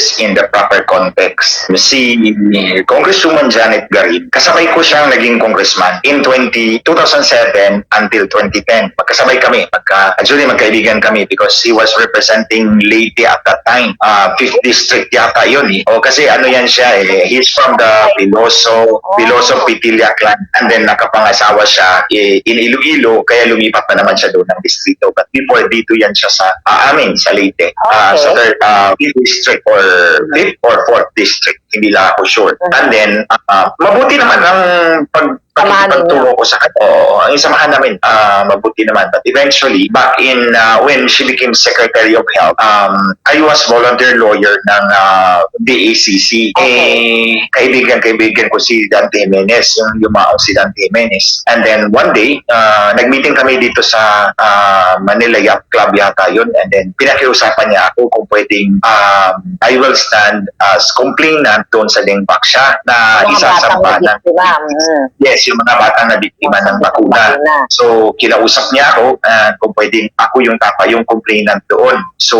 this in the proper context. Si Congresswoman Janet Garin, kasabay ko siyang naging congressman in 20, 2007 until 2010. Magkasabay kami. Magka, actually, magkaibigan kami because he was representing Leyte at that time. Uh, 5th district yata yun eh. O kasi ano yan siya eh. He's from the Piloso, Piloso Pitilla clan. And then nakapangasawa siya eh, in Iloilo kaya lumipat pa naman siya doon ng distrito. But before dito yan siya sa uh, amin, sa Leyte. Uh, Okay. sa third, uh, 5th district or 5th or 4th district. Hindi lang ako sure. Mhm. And then, uh, mabuti naman ang pag pagtuturo ko sa kanya. Oo, ang samahan namin, ah, mabuti naman. But eventually, back in uh, when she became Secretary of Health, um, I was volunteer lawyer ng uh, DACC. Okay. Eh, kaibigan-kaibigan ko si Dante Jimenez, yung yumaong si Dante Jimenez. And then one day, uh, nag-meeting kami dito sa uh, Manila Yacht Club yata yun. And then pinakiusapan niya ako kung pwedeng um, I will stand as complainant doon sa Lingbak siya na Mga isasamba batang ng. Mm. Yes, yung mga batang na biktima ng bakuna. So, kinausap niya ako uh, kung pwedeng ako yung tapa yung complainant doon. So,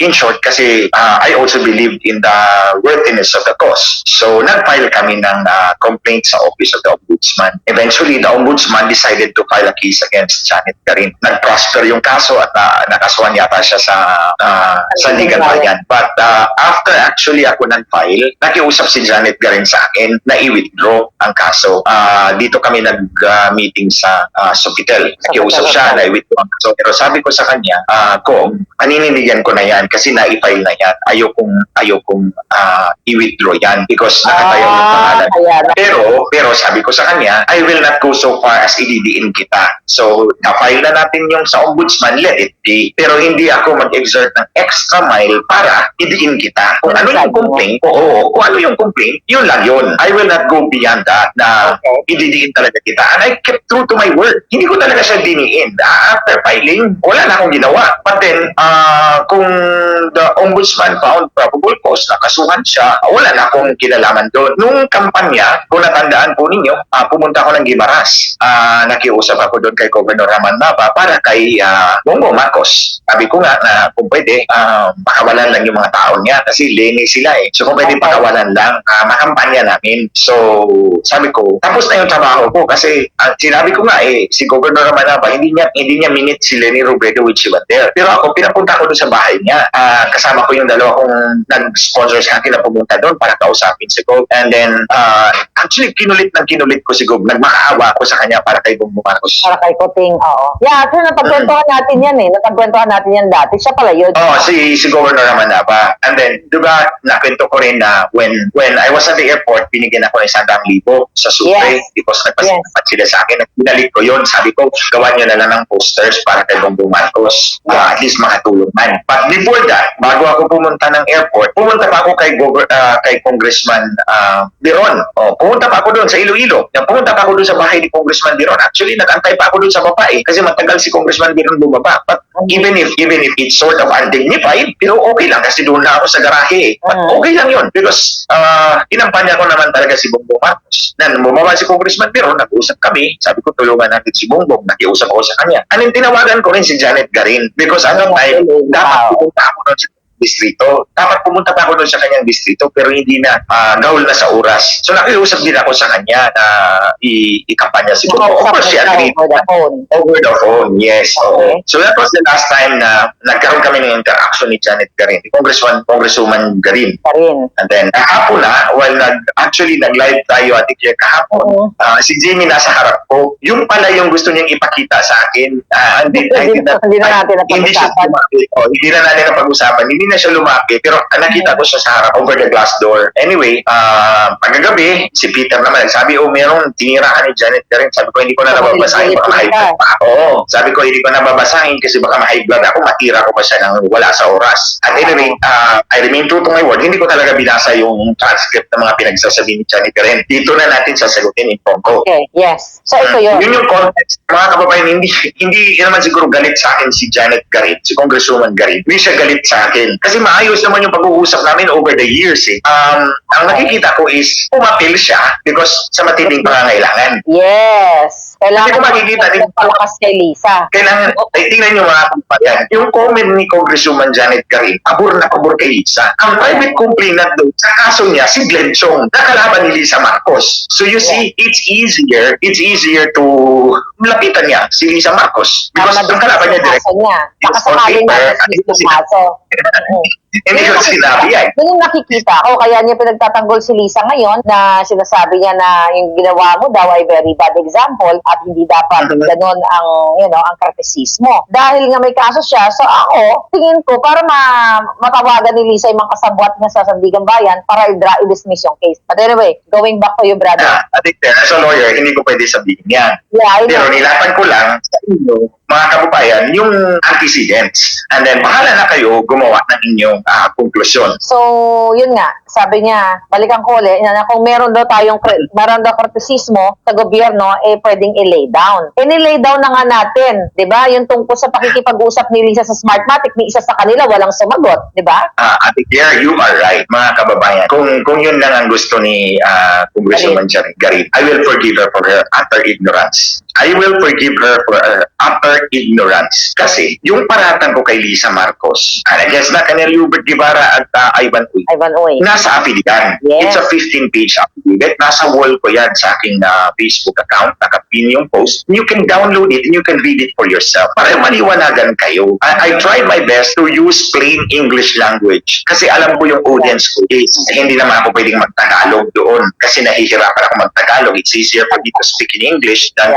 in short, kasi uh, I also believed in the worthiness of the cause. So, nag-file kami ng uh, complaint sa Office of the Ombudsman. Eventually, the Ombudsman decided to file a case against Janet Garin. Nag-prosper yung kaso at uh, nakasuhan yata siya sa uh, sa legal bayan. But uh, after actually ako nag-file, nakiusap si Janet Garin sa akin na i-withdraw ang kaso. Ah, dito kami nag-meeting sa uh, Sofitel. Nakiusap siya na i-withdraw ang kaso. Pero sabi ko sa kanya, ah, kung panininigan ko na yan kasi na-file na yan, ayokong, ayokong ah, i-withdraw yan because nakatayo yung Ah, pangalan kaya na. pero, pero sabi ko sa kanya, I will not go so far as ididiin kita. So, na-file na natin yung sa ombudsman, let it be. Pero hindi ako mag-exert ng extra mile para idiin kita. Kung ano yung complaint, oo, kung ano yung complaint, yun lang yun. I will not go beyond that na Okay. ididiin talaga kita. And I kept true to my word. Hindi ko talaga siya diniin. After filing, wala na akong ginawa. But then, ah, kung the ombudsman found probable cause na kasuhan siya, wala na akong kinalaman doon. Nung kampanya, kung natandaan po ninyo, ah, pumunta ako ng Gimaras. Ah, nakiusap ako doon kay Governor Raman Nava para kay ah, Bongo Marcos. Sabi ko nga na kung pwede, ah, pakawalan lang yung mga tao niya kasi leni sila eh. So kung pwede pakawalan lang, ah, makampanya namin. So sabi ko, tapos na yung trabaho ko kasi ah, sinabi ko nga eh, si Governor Raman Nava, hindi niya, hindi niya minute si Lenny Robredo with Chivander. Pero ako, pinapunta ko doon sa bahay niya. Ah, kasama ko yung dalawa kong nag-sponsor sa akin na pumunta doon para kausapin si Gov. And then, ah, actually, kinulit ng kinulit ko si Gov. Nagmakaawa ako sa kanya para kay Bongbong Marcos. Para kay Kuting, oo. Yeah, actually, napagkwentuhan natin yan eh. Napagkwentuhan natin yan dati. Siya pala yun. Oh, si si Governor naman na ba. And then, 'di ba, nakwento ko rin na when when I was at the airport, binigyan ako ng 100,000 libo sa Sucre Yes. because nagpasalamat sila sa akin. Binalik ko 'yon. Sabi ko, gawan niyo na lang ng posters para kay Bongbong Marcos. Ah, at least makatulong man. But before that, bago ako pumunta ng airport, pumunta pa ako kay Gover- ah, kay Congressman uh, Biron. Oh, pumunta pa ako doon sa Iloilo. Pumunta pa ako doon sa bahay ni Congressman Biron. Actually, nag-antay pa ako doon sa baba eh. Kasi matagal si Congressman Biron bumaba. But even if even if it's sort of undignified, pero okay lang kasi doon na ako sa garahe. eh. But Mm. okay lang yun because uh, inampanya ko naman talaga si Bongbong Marcos. Na bumaba si Congressman pero nag-usap kami. Sabi ko tulungan natin si Bongbong. Nakiusap ako sa kanya. Then tinawagan ko rin si Janet Garin because ano time, dapat Wow. pumunta ako doon sa distrito. Dapat pumunta pa ako doon sa kanyang distrito pero hindi na ah, gawal na sa oras. So nakiusap din ako sa kanya na i- ikampanya si Bongbong. Of course, she agreed. over the phone. Over the phone, yes. Okay. So that was the last time na nagkaroon kami ng interaction ni Janet Garin, Congressman, Congresswoman Garin. Pa rin. And then, kahapon na, while nag, actually nag-live tayo at Ikea kahapon, Oo. ah, si Jimmy nasa harap ko. Yung pala yung gusto niyang ipakita sa akin. ah, hindi, I Hindi na natin napag-usapan. hindi na natin napag-usapan. Hindi na siya lumapit. Pero nakita ko siya sa harap over the glass door. Anyway, ah pagkagabi, si Peter naman nagsabi, oh, meron tinira ka ni Janet Garin. Sabi ko, hindi ko na Sabi, nababasahin. Baka ma-high ka. blood pa ako. Sabi ko, hindi ko na babasahin kasi baka ma-high blood ako. Matira ko pa siya ng wala sa oras. At anyway, ah, I remain true to my word. Hindi ko talaga binasa yung transcript ng mga pinagsasabi ni Janet Garin. Dito na natin sasagutin in ko. Okay, yes. So, ito yun. Yun yung context. Mga kababayan, hindi, hindi naman siguro galit sa akin si Janet Garit, si Congresswoman Garit. Hindi siya galit sa akin. Kasi maayos naman yung pag-uusap namin over the years eh. Um, ang nakikita ko is, pumapil siya because sa matinding pangangailangan. Yes. Kailangan Hindi ko makikita din. palakas kay Lisa. Kailangan, ay tingnan nyo mga kampayan, yung comment ni Congresswoman Janet Garin, pabor na pabor kay Lisa. Ang private complainant doon, sa kaso niya, si Glenn Chong, nakalaban ni Lisa Marcos. So you see, it's easier, it's easier to lapitan niya si Lisa Marcos. Because ang kalaban niya direct, niya. Baka na-dismiss ito yung sila. kaso. Hindi ko sinabi yan. Yun yung nakikita ko. Kaya niya pinagtatanggol si Lisa ngayon na sinasabi niya na yung ginawa mo daw ay very bad example at hindi dapat Mhm. ganun ang, you know, ang kritisismo. Dahil nga may kaso siya, so ako, tingin ko, para ma matawagan ni Lisa yung mga kasabwat niya sa Sandigan Bayan para i-dismiss yung case. But anyway, going back to you, brother. Yeah, I think as a lawyer, hindi ko pwede sabihin yan. Yeah, Pero nilapan ko lang sa inyo, mga kababayan, yung antecedents. And then, bahala na kayo gumawa ng inyong ah, konklusyon. So, yun nga, sabi niya, balikan ko ulit, na kung meron daw tayong, meron daw kritisismo sa gobyerno, eh pwedeng i-lay down. Eh, ni-lay down na nga natin, di ba? Yung tungkol sa pakikipag-usap ni Lisa sa Smartmatic, ni isa sa kanila walang sumagot, di ba? Ah, Ate Claire, you are right, mga kababayan. Kung kung yun lang ang gusto ni ah, Congresswoman Garin, I will forgive her for her utter ignorance. I will forgive her for her utter ignorance. Kasi yung paratang ko kay Lisa Marcos, and I guess na kanil Hubert Guevara at ah, Ivan Uy, Ivan Uy. nasa affidavit. Yes. It's a 15-page affidavit. Nasa wall ko yan sa aking ah, Facebook account. Nakapin yung post. You can download it and you can read it for yourself. Para maniwanagan kayo. I, I tried my best to use plain English language. Kasi alam ko yung audience ko is hindi naman ako pwedeng magtagalog doon. Kasi nahihirapan ako magtagalog. It's easier for me to speak in English than,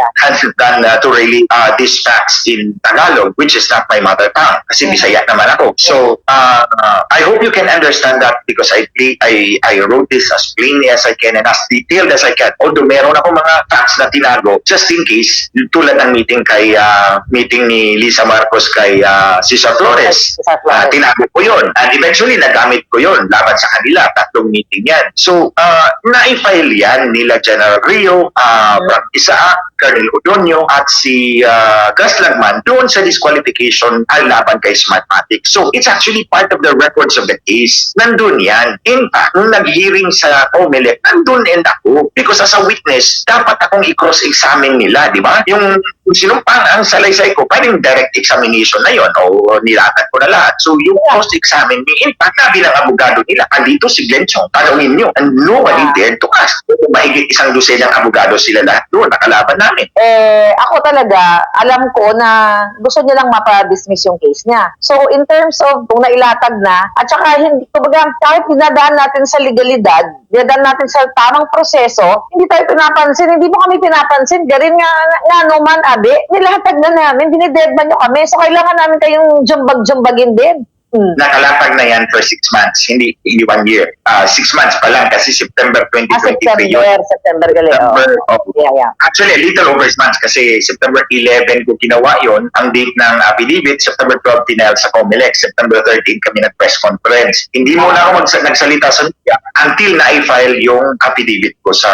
than uh, to really uh, these facts in Tagalog, which is not my mother tongue. Kasi Yeah. Bisaya naman ako. So, uh, uh, I hope you can understand that because I, I, I wrote this as plainly as I can and as detailed as I can. Although meron ako mga facts na tinago just in case tulad ng meeting kay uh, meeting ni Lisa Marcos kay uh, Cesar Flores. Flores. tinago ko yun. And eventually, nagamit ko yun laban sa kanila. Tatlong meeting yan. So, uh, na-file yan nila General Rio, uh, Frank Isaac, Colonel Odonio, at si uh, Gus Lagman doon sa disqualification ay laban kay Smartmatic. So, it's actually part of the records of the case. Nandun yan. In fact, nung nag-hearing sa COMELEC, nandun and ako. Because as a witness, dapat akong i-cross-examine nila, di ba? Yung sinumpang ang salaysay ko, pwedeng direct examination na yon o nilatag ko na lahat. So, yung post-examine me, in fact, nabi ng abogado nila, andito si Glenn Chong, tanongin nyo. And nobody Yeah. dared to ask. Mahigit isang dosenang abogado sila lahat doon, nakalaban namin. eh, ako talaga, alam ko na gusto niya lang mapa-dismiss yung case niya. So, in terms of kung nailatag na, at saka hindi, kumbaga, kahit dinadaan natin sa legalidad, dinadaan natin sa tamang proseso, hindi tayo pinapansin, hindi mo kami pinapansin, garin nga, nga naman, abe, nilatag na namin, dinidedman nyo kami, so kailangan namin kayong jumbag-jumbagin din. Hmm. Nakalapag na yan for six months, hindi, hindi one year. Ah, six months pa lang kasi September Ah, 2023 yun. September, September gali. oh. September, oh, Yeah, yeah. Actually, a little over months kasi September 11 ko ginawa yon Ang date ng affidavit, September 12 final sa COMELEC. September 13 kami nag-press conference. Hindi mo na ako magsa- nagsalita sa media until na-file yung affidavit ko sa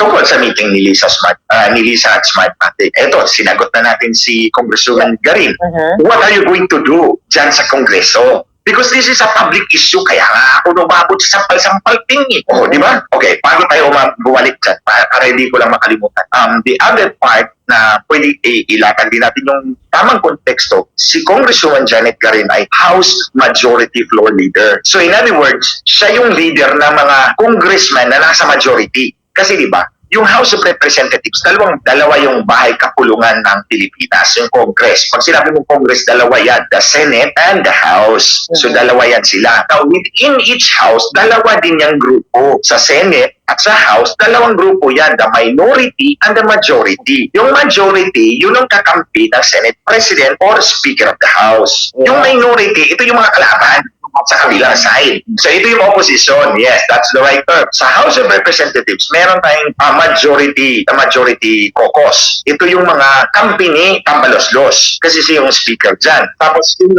tungkol sa meeting ni Lisa Smart, ah, ni Lisa at Smartmatic. Eto, sinagot na natin si Congresswoman Garin. Mhm. What are you going to do dyan sa Kongreso? Because this is a public issue, kaya nga ako lumabot sa sampal-sampal ting eh. Oh, di ba? Okay, bago tayo uma- bumalik dyan, para, para hindi ko lang makalimutan. Um, the other part na pwede i- ilatag din natin yung tamang konteksto, si Congresswoman Janet Garin ay House Majority Floor Leader. So in other words, siya yung leader ng mga congressman na nasa majority. Kasi di ba, yung House of Representatives, dalawang dalawa yung bahay kapulungan ng Pilipinas, yung Congress. Pag sinabi mong Congress, dalawa yan, the Senate and the House. So Mhm. dalawa yan sila. Now, within each House, dalawa din yung grupo. Sa Senate at sa House, dalawang grupo yan, the minority and the majority. Yung majority, yun ang kakampi ng Senate President or Speaker of the House. Yung minority, ito yung mga kalaban sa kabilang side. So ito yung opposition. Yes, that's the right term. Sa House of Representatives, meron tayong uh, majority, the majority caucus. Ito yung mga company tambaloslos. Kasi siya yung speaker dyan. Tapos yung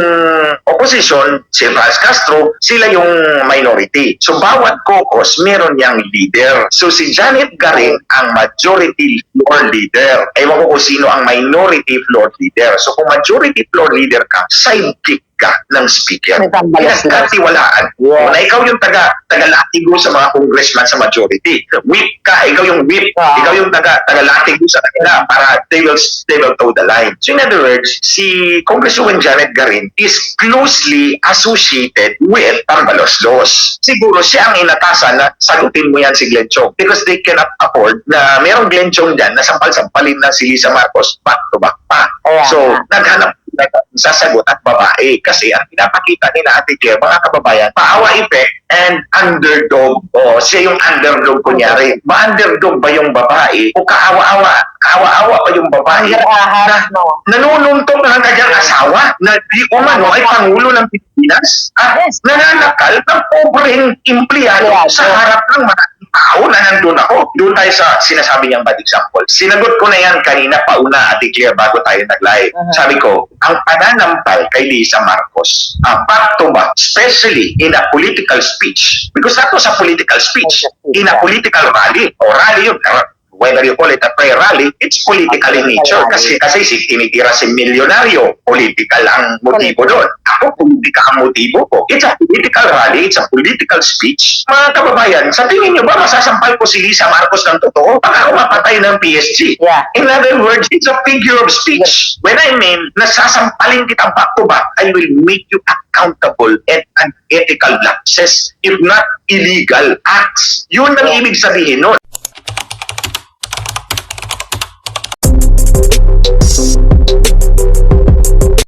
opposition, si Franz Castro, sila yung minority. So bawat caucus, meron yang leader. So si Janet Garing ang majority floor leader. Ewan ko kung sino ang minority floor leader. So kung majority floor leader ka, sidekick ka ng speaker. Pinagkatiwalaan. Yes. Na ikaw yung taga, taga-latigo sa mga congressman sa majority. Whip ka, ikaw yung whip. Ah. Ikaw yung taga, taga-latigo sa kanila para they will, they will toe the line. So in other words, si Congresswoman Janet Garin is closely associated with Tambaloslos. Siguro siya ang inatasan na sagutin mo yan si Glenn Chong because they cannot afford na merong Glenn Chong dyan na sampal-sampalin na si Lisa Marcos back to back pa. Kaya So, naghanap na sasagot at babae kasi ang pinapakita ni na Ate Claire, mga kababayan, paawa effect and underdog. O, siya yung underdog kunyari. Ma-underdog ba yung babae o kaawa-awa? Kaawa-awa ba yung babae? Ang no? Nanununtong na ang kanyang asawa na di umano ay Pangulo ng Pilipinas at Yes. nananakal ng pobreng empleyado Empleyado. sa harap ng maraming tao na nandun ako. Doon tayo sa sinasabi niyang bad example. Sinagot ko na yan kanina pauna, Ate Claire, bago tayo nag-live. Mhm. Sabi ko, ang pananampal kay Lisa Marcos, uh, back to back, especially in a political speech, because that was a political speech, in a political rally, o rally yun, whether you call it a prayer rally, it's political in nature kasi kasi si tinitira si milyonaryo, political ang motibo doon. Ako, politika ang motibo ko. It's a political rally, it's a political speech. Mga kababayan, sa tingin nyo ba masasampal ko si Lisa Marcos ng totoo? Baka ako mapatay ng PSG. Yeah. In other words, it's a figure of speech. When I mean, nasasampalin kitang back to back, I will make you accountable and unethical lapses, if not illegal acts. Yun ang ibig sabihin nun. Thank